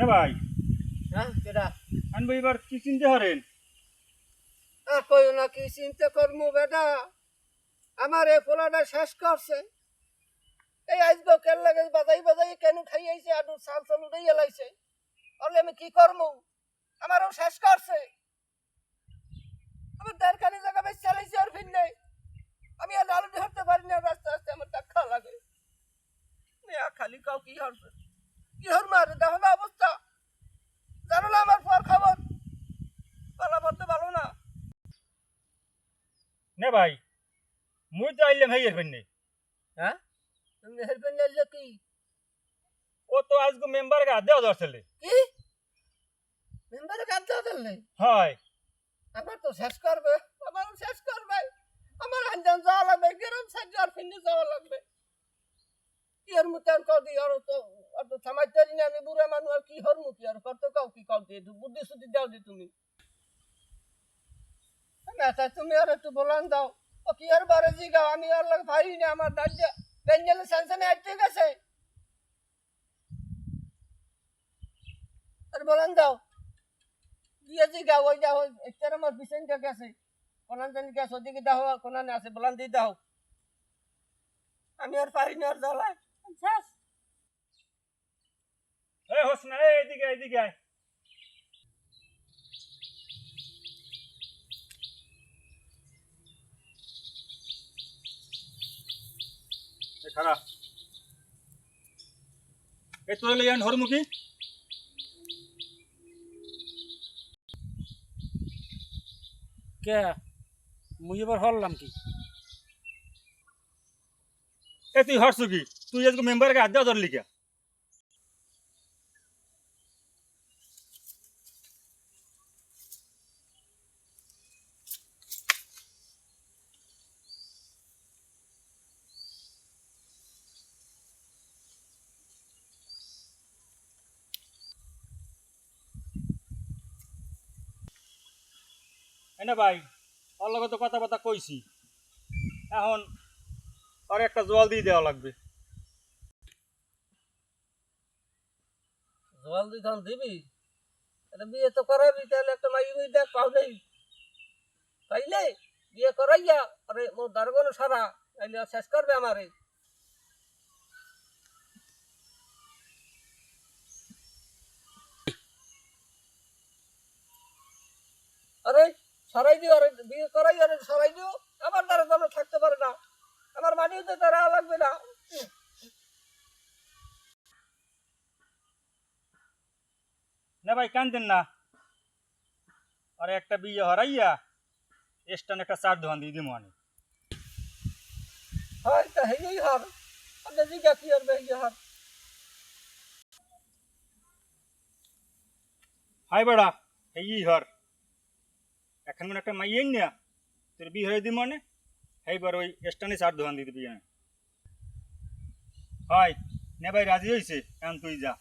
হে ভাই। হ্যাঁ কেডা? আনব এবার কি চিনতে হরেন আর কই না কি চিন্তা করমু বেটা আমার এই পোলাটা শেষ করছে। এই আজকে কেন লাগে বাজাই বাজাই কেন খাই আইছে আর সাল সাল উড়াই এলাইছে? বলে আমি কি করমু? আমারও শেষ করছে। আমার দরকারি জায়গা বেশ চালাইছে আর ফির নেই। আমি আর আলু ধরতে পারি না রাস্তা রাস্তা আমার টাকা লাগে। খালি কাউ কি হরছে কি হর মারে দেখো না অবস্থা জানো না আমার পর খবর পালা পড়তে ভালো না ভাই? মুই তো আইলাম ভাইয়ের ফেননে হ্যাঁ? তুমি নিলে কি? ও তো আজকে মেম্বার গা দেওয়া ধরছিলে কি? মেম্বারে কাঁদতে দিলে হয়। আমার তো শেষ করবে। আমার শেষ করবে। আমার আঞ্জান যাওয়া লাগবে। গেরম সাহায্য আর ফিন্দি যাওয়া লাগবে। কি আর মুতান কর দি আর তো আর তো না আমি। বুড়া মানুষ আর কি হর মুখি আর কত কাউ কি কাউ দিয়ে বুদ্ধি সুদ্ধি দাও দি তুমি। না তুমি আর একটু বলান দাও। ও কি আর বারে জিগাও? আমি আর লাগ ভাই না আমার দাজ্জা বেঞ্জেলে সেনসনে আটকে গেছে। আর বলান দাও। দিয়ে জিগাও ওই যাও এটার আমার পিছনটা গেছে। কোনান জানি গেছে ওদিকে দাও কোনানে আছে বলান দিয়ে দাও। আমি আর পারি না আর জ্বালায়। শেষ এ হোসনা এ এদিকে আয়, এদিকে আয়। এ এই তোর যান হরমুখী। কে? মুই এবার হরলাম কি? এ তুই হরছু কি? তুই আজকে মেম্বারকে আড্ডা ধরলি কে? এনে ভাই, ওর লগে তো কথা কথা কইছি। এখন আর একটা জল দিয়ে দেওয়া লাগবে। জল দি ধান দিবি এটা বিয়ে তো করাবি, তাহলে একটা মাই বই দেখ পাও নেই পাইলে বিয়ে করাইয়া, আরে মোর দারগন সারা, তাইলে শেষ করবে আমারে। আরে সরাই দিও আরে বিয়ে করাই আরে সরাই দিও। আমার দ্বারা যেন থাকতে পারে না। আমার মানিও তো তারা লাগবে না। না ভাই কান্দেন না। আরে একটা বিয়ে হরাইয়া এস্টান একটা চার দোকান দিয়ে দিমো আনি। হয় তা হেই হার। আপনি জিজ্ঞা কি আর বেগে হার? হাই বেড়া এই হর। এখন মানে একটা মাইয়েই না তোর বিয়ে হয়ে দিই মানে? এইবার ওই স্টানে চার দোকান দিয়ে দিবি হয়, নে ভাই, রাজি হয়েছে এখন তুই যা।